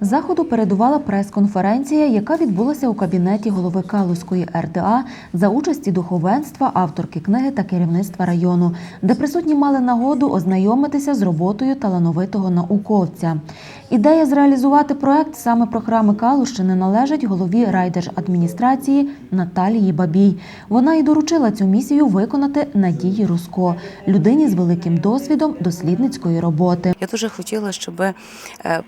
Заходу передувала прес-конференція, яка відбулася у кабінеті голови Калузької РДА за участі духовенства, авторки книги та керівництва району, де присутні мали нагоду ознайомитися з роботою талановитого науковця. Ідея зреалізувати проект саме про храми Калущини належить голові райдержадміністрації Наталії Бабій. Вона і доручила цю місію виконати Надії Руско, людині з великим досвідом дослідницької роботи. Я дуже хотіла, щоб е,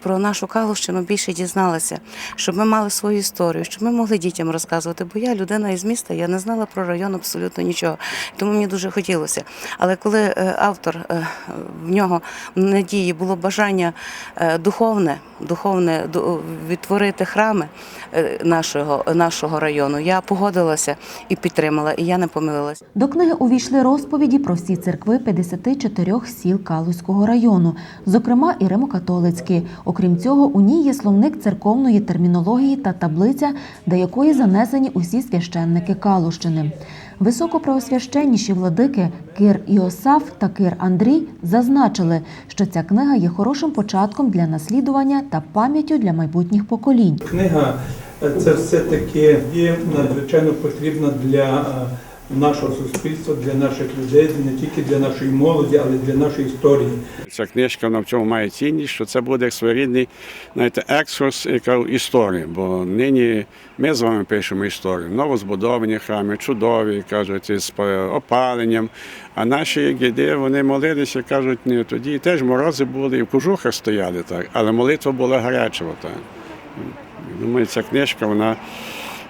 про нашу Калущину більше дізналися, щоб ми мали свою історію, щоб ми могли дітям розказувати. Бо я людина із міста, я не знала про район абсолютно нічого. Тому мені дуже хотілося. Але коли е, автор е, в нього надії було бажання е, духовне, духовне ду- відтворити храми нашого, нашого району, я погодилася і підтримала, і я не помилилася. До книги увійшли розповіді про всі церкви 54 сіл Калузького району, зокрема і Римо-католицькі. Окрім цього, у ній є словник церковної термінології та таблиця, до якої занесені усі священники Калущини. Високопреосвященніші владики Кир Іосаф та Кир Андрій зазначили, що ця книга є хорошим початком для наслідування та пам'яттю для майбутніх поколінь. Книга е, це все-таки є надзвичайно потрібна для е, нашого суспільства, для наших людей, не тільки для нашої молоді, але й для нашої історії. Ця книжка вона в цьому має цінність, що це буде своєрідний знаєте, екскурс історію. Бо нині ми з вами пишемо історію. Новозбудовані храми, чудові, кажуть, з опаленням. А наші гіди вони молилися, кажуть, ні, тоді теж морози були, і в кожухах стояли так, але молитва була гаряча. Думаю, ця книжка, вона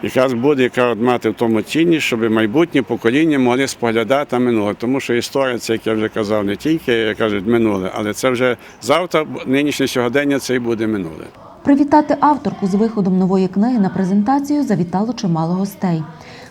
якраз буде яка мати в тому цінність, щоб майбутні покоління могли споглядати минуле. Тому що історія, це, як я вже казав, не тільки як кажуть, минуле, але це вже завтра, нинішнє сьогодення, це і буде минуле. Привітати авторку з виходом нової книги на презентацію завітало чимало гостей.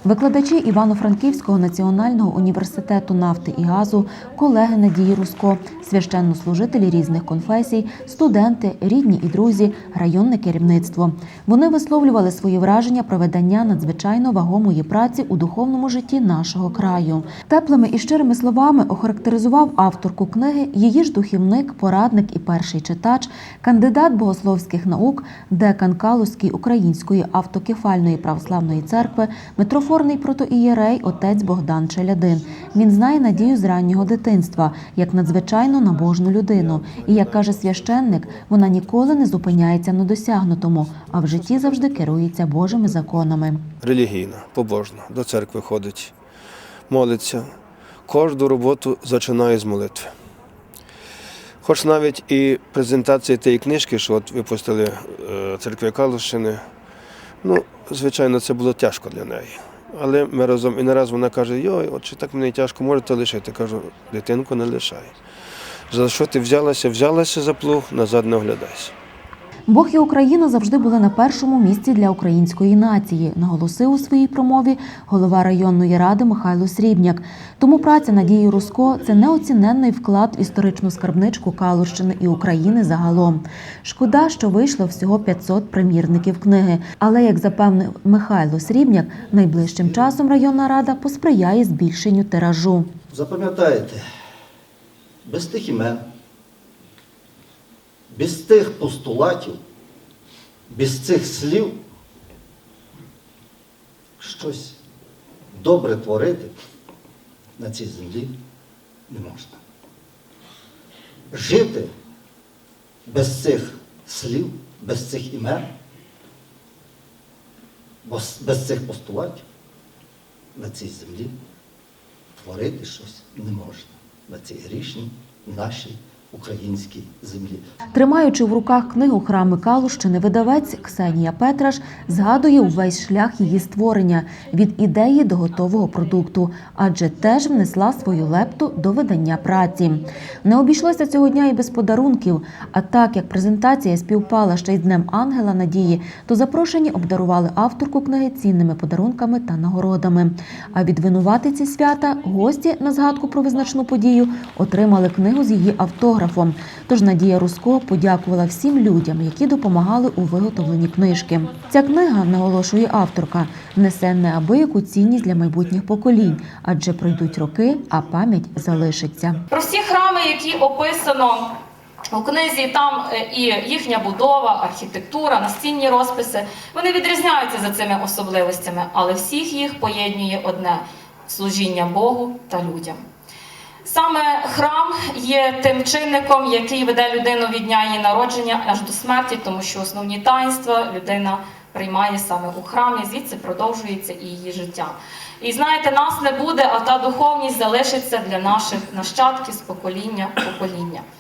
Викладачі Івано-Франківського національного університету нафти і газу, колеги Надії Руско, священнослужителі різних конфесій, студенти, рідні і друзі, районне керівництво. Вони висловлювали свої враження про видання надзвичайно вагомої праці у духовному житті нашого краю. Теплими і щирими словами охарактеризував авторку книги її ж духівник, порадник і перший читач, кандидат богословських наук, декан Калузької української автокефальної православної церкви, митрофорний протоієрей отець Богдан Челядин. Він знає надію з раннього дитинства як надзвичайно набожну людину. І як каже священник, вона ніколи не зупиняється на досягнутому, а в житті завжди керується Божими законами. релігійна, побожна, до церкви ходить, молиться. Кожну роботу починає з молитви. Хоч навіть і презентація тієї книжки, що от випустили е, церкви Калущини, ну, звичайно, це було тяжко для неї. Але ми разом і не раз вона каже, йой, от чи так мені тяжко, можете лишити. Кажу, дитинку не лишай. За що ти взялася? Взялася за плуг, назад не оглядайся. Бог і Україна завжди були на першому місці для української нації, наголосив у своїй промові голова районної ради Михайло Срібняк. Тому праця Надії Руско це неоціненний вклад в історичну скарбничку Калущини і України загалом. Шкода, що вийшло всього 500 примірників книги. Але, як запевнив Михайло Срібняк, найближчим часом районна рада посприяє збільшенню тиражу. Запам'ятайте, без тих імен, без тих постулатів, без цих слів щось добре творити на цій землі не можна. Жити без цих слів, без цих імен, без цих постулатів на цій землі творити щось не можна на цій грішній нашій українській землі. Тримаючи в руках книгу Храми Калущини, видавець Ксенія Петраш згадує увесь шлях її створення від ідеї до готового продукту, адже теж внесла свою лепту до видання праці. Не обійшлося цього дня і без подарунків. А так як презентація співпала ще й Днем Ангела Надії, то запрошені обдарували авторку книги цінними подарунками та нагородами. А від винуватиці свята гості на згадку про визначну подію отримали книгу з її автографом. Тож Надія Руско подякувала всім людям, які допомагали у виготовленні книжки. Ця книга, наголошує авторка, несе неабияку цінність для майбутніх поколінь, адже пройдуть роки, а пам'ять залишиться. Про всі храми, які описано У книзі там е, і їхня будова, архітектура, настінні розписи. Вони відрізняються за цими особливостями, але всіх їх поєднує одне служіння Богу та людям. Саме храм є тим чинником, який веде людину від дня її народження аж до смерті, тому що основні таїнства людина приймає саме у храмі, звідси продовжується і її життя. І знаєте, нас не буде, а та духовність залишиться для наших нащадків з покоління в покоління.